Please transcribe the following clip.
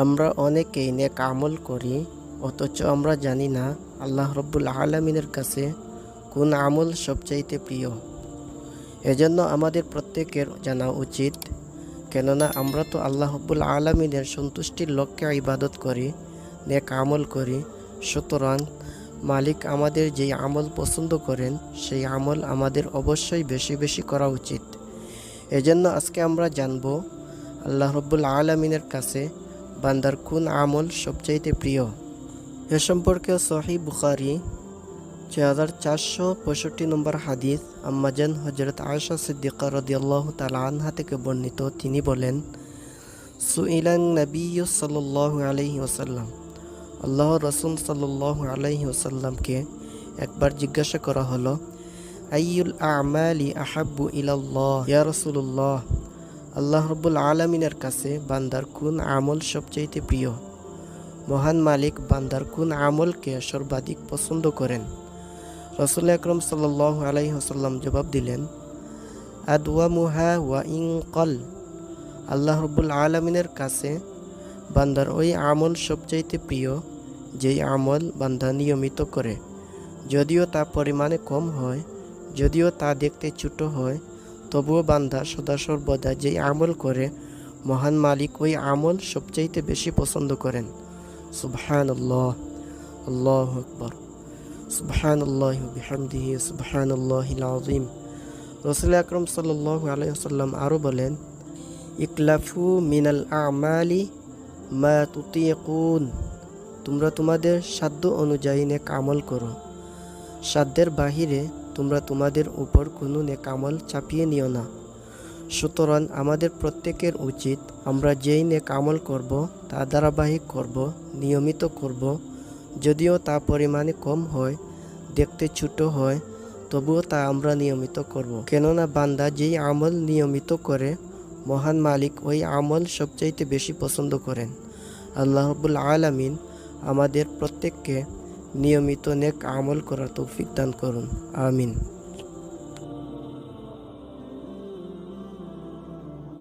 আমরা অনেকেই নেক আমল করি, অথচ আমরা জানি না আল্লাহ রব্বুল আলমিনের কাছে কোন আমল সবচাইতে প্রিয়। এজন্য আমাদের প্রত্যেকের জানা উচিত, কেননা আমরা তো আল্লাহ রব্বুল আলমিনের সন্তুষ্টির লক্ষ্যে ইবাদত করি, নেক আমল করি, সুতরাং মালিক আমাদের যেই আমল পছন্দ করেন, সেই আমল আমাদের অবশ্যই বেশি বেশি করা উচিত। এজন্য আজকে আমরা জানব, আল্লাহ রব্বুল আলমিনের কাছে বান্দার কোন আমল সবচাইতে প্রিয়? এ সম্পর্কে সহি বুখারি, ছয় হাজার চারশো পঁয়ষট্টি নম্বর হাদিস। আম্মাজান হজরত আয়সা সিদ্দিকা রদিয়াল্লাহ তালা থেকে বর্ণিত, তিনি বলেন সুইলাং নবী সাল্লাহ আলহি ওসাল্লাম আল্লাহ রসুল সাল্লাহ আলহি ওসাল্লামকে একবার জিজ্ঞাসা করা হলো আইউল আমালি আহাব্বু ইলাল্লাহ? ইয়া রসুল্লাহ আল্লাহ রব্বুল আলমিনের কাছে বান্দার কোন আমল সবচাইতে প্রিয়? মহান মালিক বান্দার কোন আমলকে সর্বাধিক পছন্দ করেন? রসুল আকরম সাল আলাই হাসাল্লাম জবাব দিলেন আদওয়া মুহা ওয়া ইং কল আল্লাহ রব্বুল আলমিনের কাছে বান্দার ওই আমল সবচাইতে প্রিয়, যেই আমল বান্দা নিয়মিত করে। যদিও তা পরিমাণে কম হয়, যদিও তা দেখতে ছোট হয় তবুও বান্দা সদা সর্বদা যেই আমল করে, মহান মালিক ওই আমল সবচাইতে বেশি পছন্দ করেন। সুবহান আল্লাহ আল্লাহ আকবর সুবহান আল্লাহ বিহামদিহি রসুল আকরম সাল্লাহ আলাইসাল্লাম আরও বলেন, ইকলাফু মিনাল আমালি মা তুতিকুন। তোমরা তোমাদের সাধ্য অনুযায়ী নেক আমল করো। সাধ্যের বাহিরে তোমরা তোমাদের উপর কোনো নেকামল চাপিয়ে নিও না। সুতরাং আমাদের প্রত্যেকের উচিত আমরা যেই নেক আমল করব, তা ধারাবাহিক করব, নিয়মিত করব। যদিও তা পরিমাণে কম হয়, দেখতে ছোট হয়, তবুও তা আমরা নিয়মিত করব। কেননা বান্দা যেই আমল নিয়মিত করে, মহান মালিক ওই আমল সবচাইতে বেশি পছন্দ করেন। আল্লাহবুল আলামিন আমাদের প্রত্যেককে নিয়মিত নেক আমল করার তৌফিক দান করুন। আমিন।